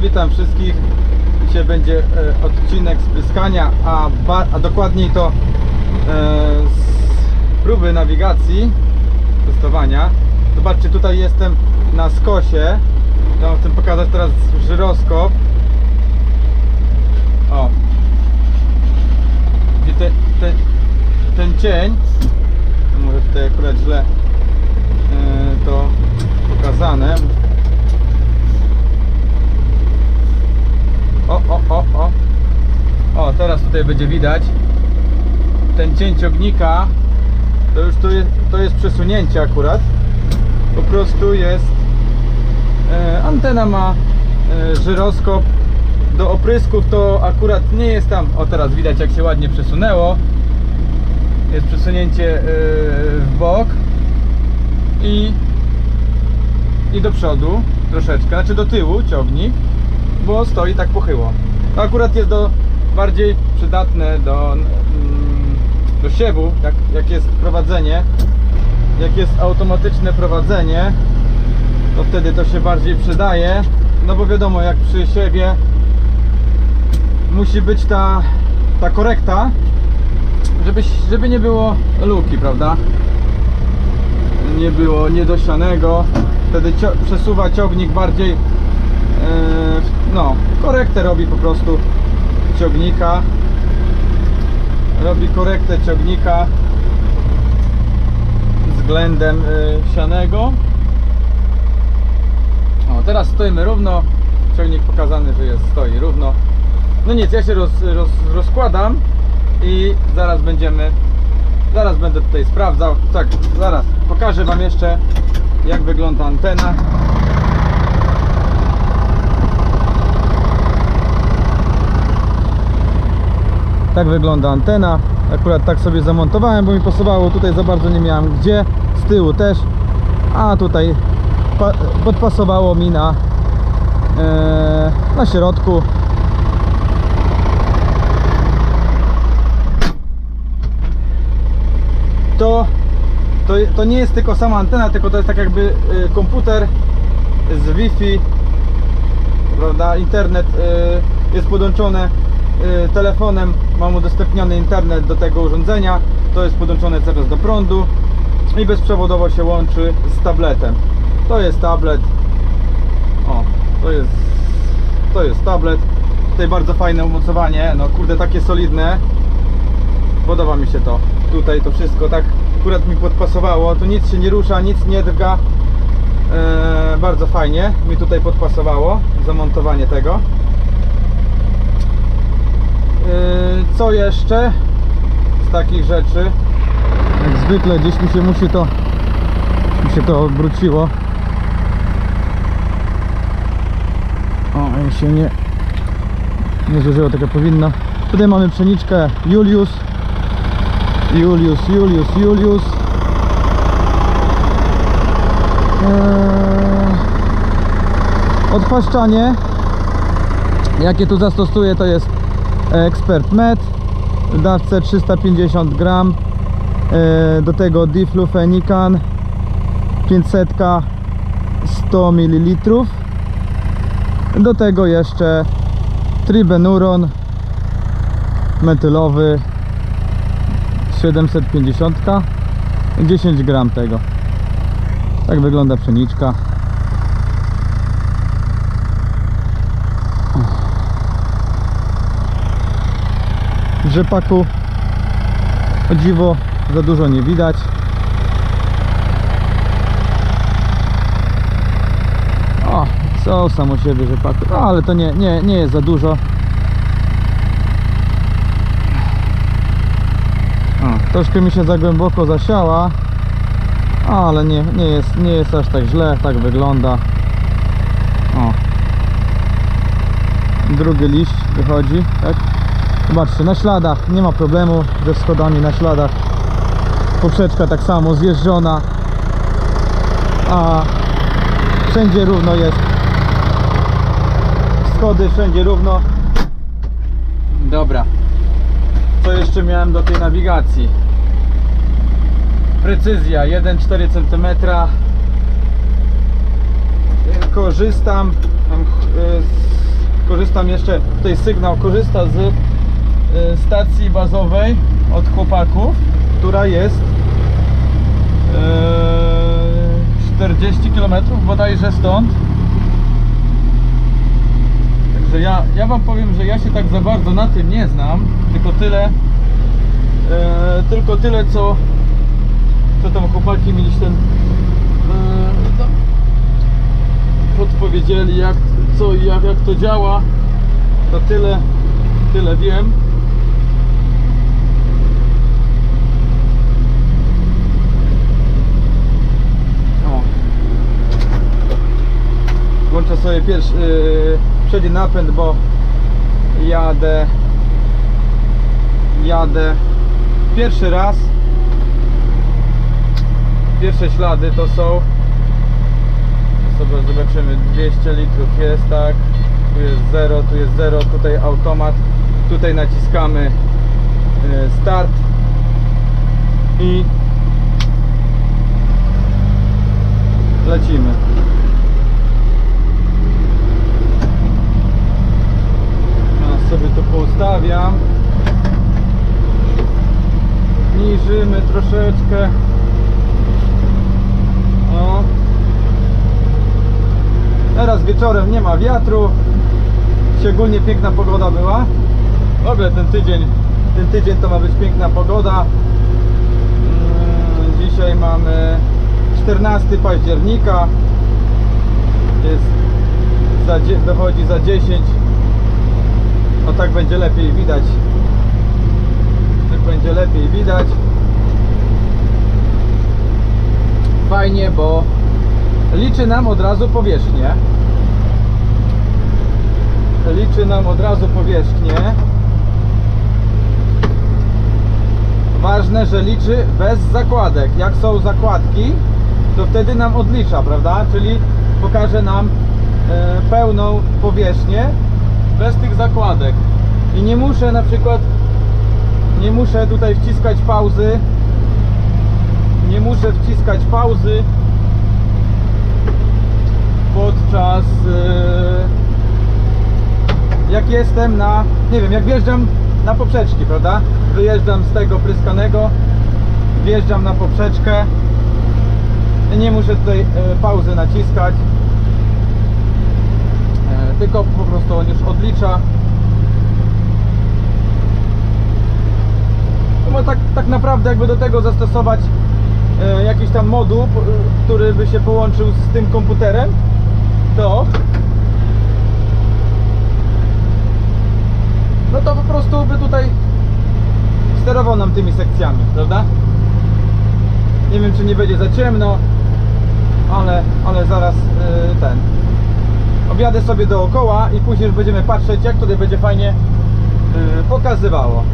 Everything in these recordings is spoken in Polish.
witam wszystkich. Dzisiaj będzie e, odcinek spryskania, a, ba, a dokładniej to e, z próby nawigacji, testowania. Zobaczcie, tutaj jestem na skosie. Ja chcę pokazać teraz żyroskop. O. I te, te, ten cień, może tutaj akurat źle e, to pokazane. O, o, o, o. O, teraz tutaj będzie widać ten cień ciągnika. To już tu jest, to jest przesunięcie akurat. Po prostu jest e, antena ma e, żyroskop do oprysków to akurat nie jest tam. O teraz widać jak się ładnie przesunęło. Jest przesunięcie e, w bok i i do przodu troszeczkę, znaczy do tyłu ciągnik, bo stoi tak pochyło. To akurat jest do bardziej przydatne do, mm, do siewu, jak, jak jest prowadzenie, jak jest automatyczne prowadzenie, to wtedy to się bardziej przydaje, no bo wiadomo, jak przy siewie musi być ta, ta korekta, żeby, żeby nie było luki, prawda? nie było niedosianego wtedy przesuwa ciągnik bardziej e, no korektę robi po prostu ciągnika robi korektę ciągnika względem e, sianego o teraz stoimy równo ciągnik pokazany, że jest stoi równo no nic, ja się roz, roz, rozkładam i zaraz będziemy Zaraz będę tutaj sprawdzał. Tak, zaraz pokażę Wam jeszcze jak wygląda antena. Tak wygląda antena. Akurat tak sobie zamontowałem, bo mi pasowało. Tutaj za bardzo nie miałem gdzie. Z tyłu też. A tutaj pa- podpasowało mi na, e, na środku. to, to, to nie jest tylko sama antena, tylko to jest tak jakby y, komputer z Wi-Fi, prawda? Internet y, jest podłączone y, telefonem, mam udostępniony internet do tego urządzenia, to jest podłączone czas do prądu i bezprzewodowo się łączy z tabletem. To jest tablet. O, to jest to jest tablet. Tutaj bardzo fajne umocowanie, no kurde takie solidne. Podoba mi się to. Tutaj to wszystko tak akurat mi podpasowało. Tu nic się nie rusza, nic nie drga. Eee, bardzo fajnie mi tutaj podpasowało zamontowanie tego. Eee, co jeszcze z takich rzeczy? Jak zwykle gdzieś mi się musi to mi się to obróciło. O, i się nie nie zużyło tak jak powinno. Tutaj mamy pszeniczkę Julius Julius, Julius, Julius. Eee. Jakie tu zastosuję to jest Expert Med w dawce 350 gram. Eee, do tego diflufenican 500 100 ml. Do tego jeszcze tribenuron metylowy 750 10 gram tego tak wygląda pszeniczka rzepaku o dziwo za dużo nie widać. O są samo siebie rzepaku no, ale to nie, nie, nie jest za dużo. O, troszkę mi się za głęboko zasiała ale nie, nie, jest, nie jest aż tak źle, tak wygląda. O. Drugi liść wychodzi tak? Zobaczcie, na śladach nie ma problemu ze schodami na śladach. Poprzeczka tak samo zjeżdżona. A wszędzie równo jest. Schody wszędzie równo. Dobra. Co jeszcze miałem do tej nawigacji? Precyzja 1,4 cm korzystam e, korzystam jeszcze, tutaj sygnał korzysta z stacji bazowej od chłopaków, która jest y, 40 km bodajże stąd. Także ja, ja wam powiem, że ja się tak za bardzo na tym nie znam, tylko tyle, e, tylko tyle co, co tam chłopaki mieli ten, no, podpowiedzieli jak, co i jak, jak to działa, to tyle, tyle wiem. O. Włączę sobie pierwszy, yy, przedni napęd, bo jadę jadę pierwszy raz. Pierwsze ślady to są sobie zobaczymy 200 litrów jest tak? Tu jest 0, tu jest 0 tutaj automat tutaj naciskamy yy, start i lecimy Ja poustawiam. Obniżymy troszeczkę. O. Teraz wieczorem nie ma wiatru. Szczególnie piękna pogoda była. W ogóle ten tydzień, ten tydzień to ma być piękna pogoda. Mm, Dzisiaj mamy 14 października. Jest za, wychodzi za 10 no tak będzie lepiej widać. Tak będzie lepiej widać. Fajnie, bo liczy nam od razu powierzchnię. Liczy nam od razu powierzchnię. Ważne, że liczy bez zakładek. Jak są zakładki, to wtedy nam odlicza, prawda? Czyli pokaże nam e, pełną powierzchnię bez tych zakładek. I nie muszę na przykład nie muszę tutaj wciskać pauzy. Nie muszę wciskać pauzy podczas e, jak jestem na nie wiem, jak wjeżdżam na poprzeczki, prawda? Wyjeżdżam z tego pryskanego, wjeżdżam na poprzeczkę. Nie muszę tutaj e, pauzy naciskać. Tylko po prostu on już odlicza. No tak, tak naprawdę jakby do tego zastosować e, jakiś tam moduł, który by się połączył z tym komputerem, to no to po prostu by tutaj sterował nam tymi sekcjami, prawda? Nie wiem czy nie będzie za ciemno, ale, ale zaraz e, ten objadę sobie dookoła i później już będziemy patrzeć jak tutaj będzie fajnie yy, pokazywało.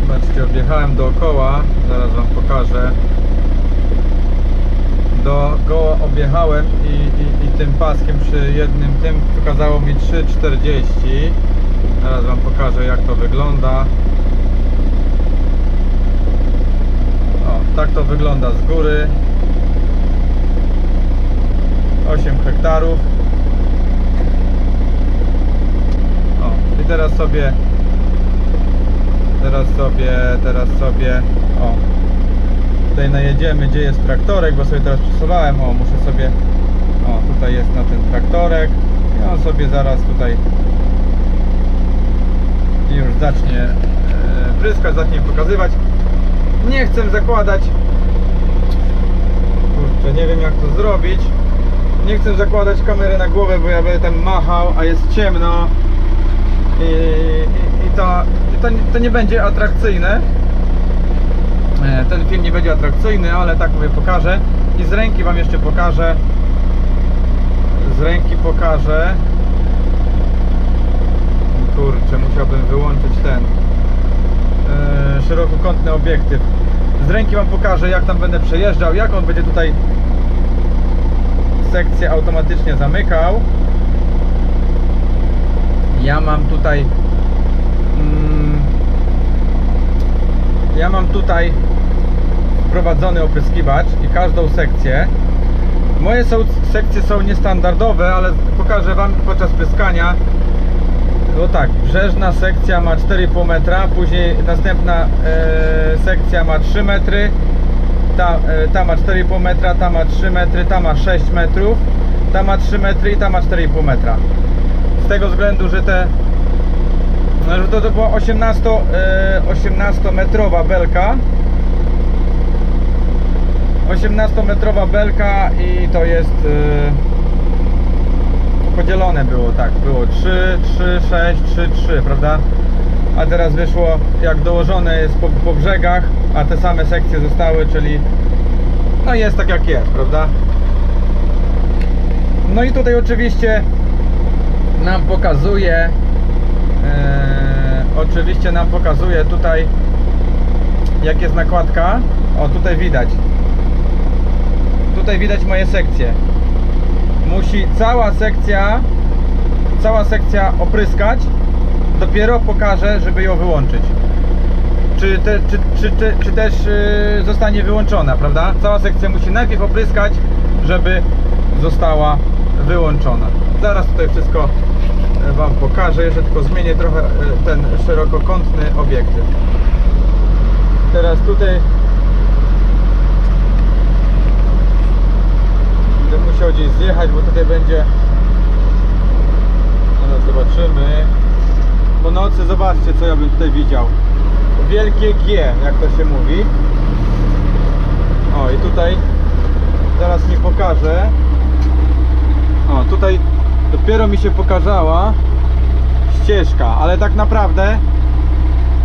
Zobaczcie, objechałem dookoła, zaraz wam pokażę. Dookoła objechałem i, i, i tym paskiem przy jednym tym pokazało mi 3,40 Teraz wam pokażę jak to wygląda. O, tak to wygląda z góry 8 hektarów. O, i teraz sobie teraz sobie, teraz sobie o. Tutaj najedziemy, gdzie jest traktorek, bo sobie teraz przesuwałem, o muszę sobie o tutaj jest na ten traktorek. I on sobie zaraz tutaj już zacznie e, pryskać, zacznie pokazywać. Nie chcę zakładać. Kurczę, nie wiem jak to zrobić nie chcę zakładać kamery na głowę, bo ja będę tam machał, a jest ciemno i, i, i to, to, to nie będzie atrakcyjne. E, Ten film nie będzie atrakcyjny, ale tak mówię, pokażę. I z ręki Wam jeszcze pokażę. Z ręki pokażę. Kurczę, musiałbym wyłączyć ten e, szerokokątny obiektyw. Z ręki Wam pokażę, jak tam będę przejeżdżał, jak on będzie tutaj sekcję automatycznie zamykał. Ja mam tutaj mm, ja mam tutaj wprowadzony opryskiwacz i każdą sekcję Moje są, sekcje są niestandardowe, ale pokażę Wam podczas pryskania. No tak, brzeżna sekcja ma 4,5 metra, później następna e, sekcja ma 3 metry, ta, e, ta ma 4,5 metra, ta ma 3 metry, ta ma 6 metrów, ta ma 3 metry i ta ma 4,5 metra. Z tego względu, że te no, że to, to była 18, e, 18 metrowa belka 18 metrowa belka i to jest e, podzielone było tak, było 3, 3, 6, 3, 3, prawda? A teraz wyszło jak dołożone jest po, po brzegach, a te same sekcje zostały, czyli no jest tak jak jest, prawda? No i tutaj oczywiście nam pokazuje e, oczywiście nam pokazuje tutaj jak jest nakładka. O tutaj widać. Tutaj widać moje sekcje. Musi cała sekcja cała sekcja opryskać. Dopiero pokaże żeby ją wyłączyć czy, te, czy, czy, czy, czy też yy, zostanie wyłączona, prawda? Cała sekcja musi najpierw opryskać, żeby została wyłączona. Zaraz tutaj wszystko e, Wam pokażę, jeszcze tylko zmienię trochę e, ten szerokokątny obiektyw. Teraz tutaj będę musiał gdzieś zjechać, bo tutaj będzie zobaczymy Po nocy zobaczcie co ja bym tutaj widział Wielkie G, jak to się mówi. O i tutaj Zaraz mi pokażę. O tutaj dopiero mi się pokazała ścieżka, ale tak naprawdę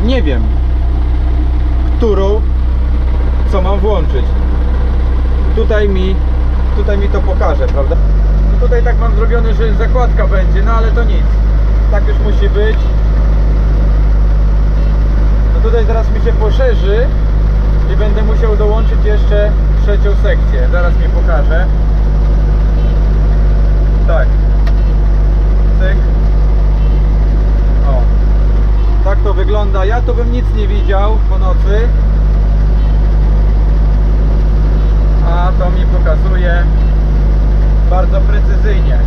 nie wiem którą co mam włączyć. Tutaj mi tutaj mi to pokaże, prawda? No tutaj tak mam zrobione, że zakładka będzie, no ale to nic. Tak już musi być no tutaj zaraz mi się poszerzy i będę musiał dołączyć jeszcze trzecią sekcję. Zaraz mi pokażę. Tak. Cyk. O. Tak to wygląda. Ja to bym nic nie widział po nocy. A to mi pokazuje bardzo precyzyjnie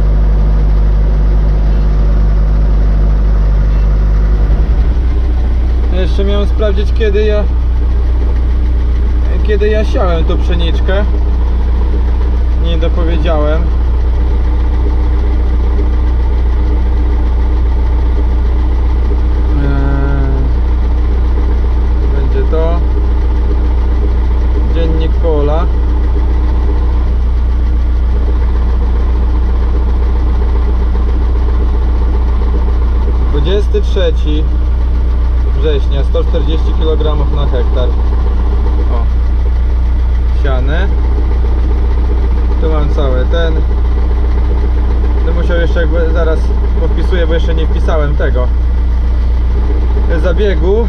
jeszcze miałem sprawdzić kiedy ja kiedy ja siałem tą pszeniczkę. Nie dopowiedziałem. Eee, będzie to dziennik pola Dwudziesty trzeci września 140 kg na hektar. O. Siane. Tu mam cały ten. Będę musiał jeszcze zaraz podpisuję bo jeszcze nie wpisałem tego. Zabiegu.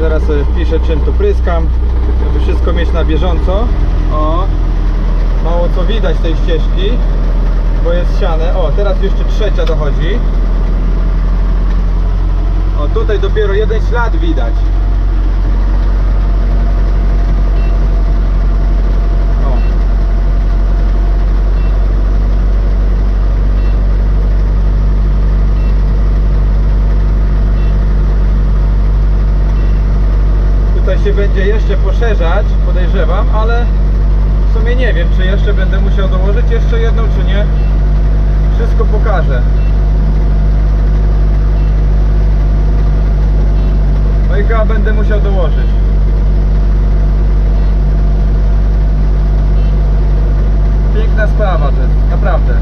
Zaraz sobie wpiszę czym tu pryskam żeby wszystko mieć na bieżąco. O. Mało co widać tej ścieżki bo jest siane. O teraz jeszcze trzecia dochodzi o tutaj dopiero jeden ślad widać. Tutaj się będzie jeszcze poszerzać, podejrzewam, ale w sumie nie wiem, czy jeszcze będę musiał dołożyć jeszcze jedną, czy nie. Wszystko pokażę. No i chyba będę musiał dołożyć. Piękna sprawa to jest, naprawdę.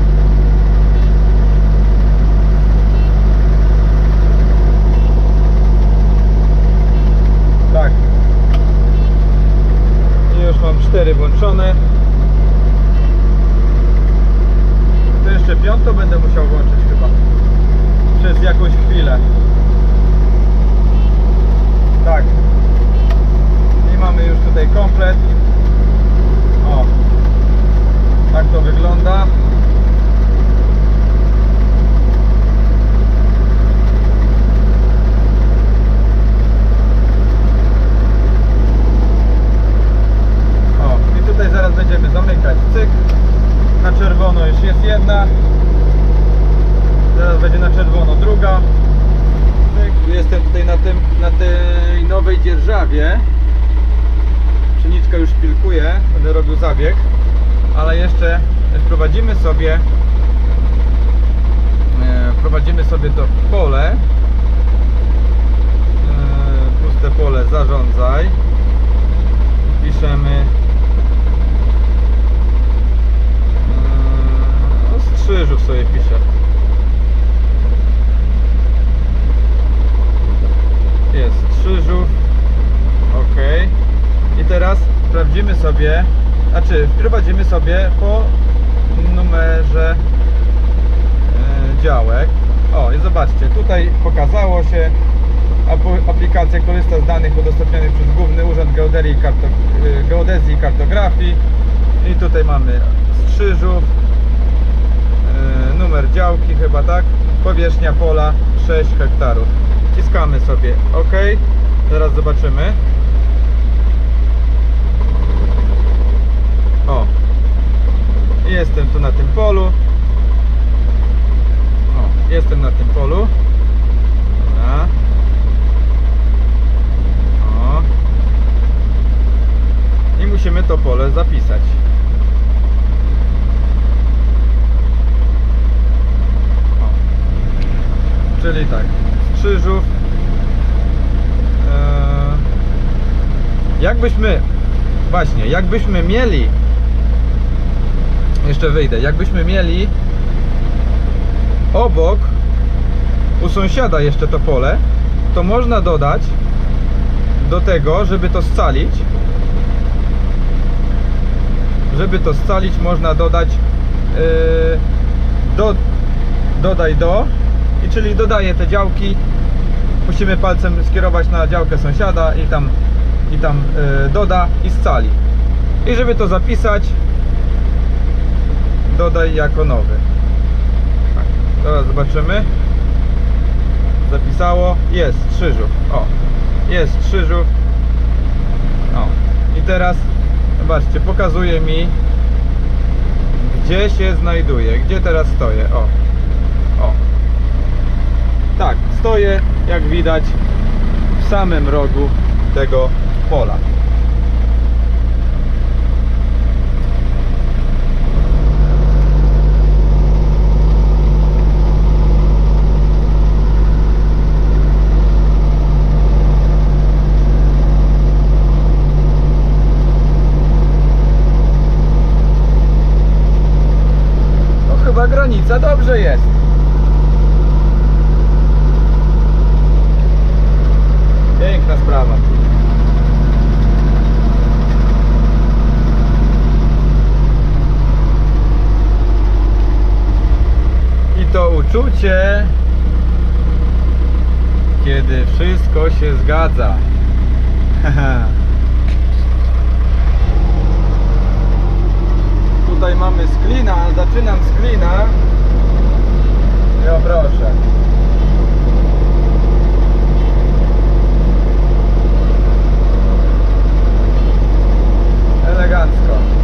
Tak. I już mam cztery włączone. To jeszcze piątą będę musiał włączyć chyba. Przez jakąś chwilę. Tak. I mamy już tutaj komplet. O. Tak to wygląda. O, i tutaj zaraz będzie cyk. Na czerwono już jest jedna. Teraz będzie na czerwono druga. Cyk. Jestem tutaj na, tym, na tej nowej dzierżawie. Pszeniczka już szpilkuje, będę robił zabieg. Ale jeszcze wprowadzimy sobie e, wprowadzimy sobie to pole. E, puste pole zarządzaj. Piszemy e, no, strzyżów sobie piszę. Jest strzyżów ok i teraz sprawdzimy sobie znaczy wprowadzimy sobie po numerze e, działek. O i zobaczcie, tutaj pokazało się aplikacja korzysta z danych udostępnionych przez Główny Urząd e, Geodezji i Kartografii. I tutaj mamy strzyżów e, numer działki chyba tak. Powierzchnia pola 6 hektarów. Wciskamy sobie OK. Zaraz zobaczymy. O jestem tu na tym polu o, jestem na tym polu Dobra. O. I musimy to pole zapisać. O. Czyli tak, Strzyżów. Eee, jakbyśmy, właśnie, jakbyśmy mieli, jeszcze wyjdę, jakbyśmy mieli obok u sąsiada jeszcze to pole, to można dodać do tego, żeby to scalić. Żeby to scalić, można dodać yy, do, dodaj do i czyli dodaję te działki. Musimy palcem skierować na działkę sąsiada i tam, i tam yy, doda i scali. I żeby to zapisać, dodaj jako nowy. Tak, teraz zobaczymy zapisało. Jest Strzyżów. O, jest Strzyżów. O, i teraz zobaczcie, pokazuje mi gdzie się znajduje, gdzie teraz stoję. O, o. Tak, stoję, jak widać, w samym rogu tego pola. No granica dobrze jest. Piękna sprawa. I to uczucie, kiedy wszystko się zgadza. Tutaj mamy sklina, zaczynam sklina. Ja proszę. Elegancko.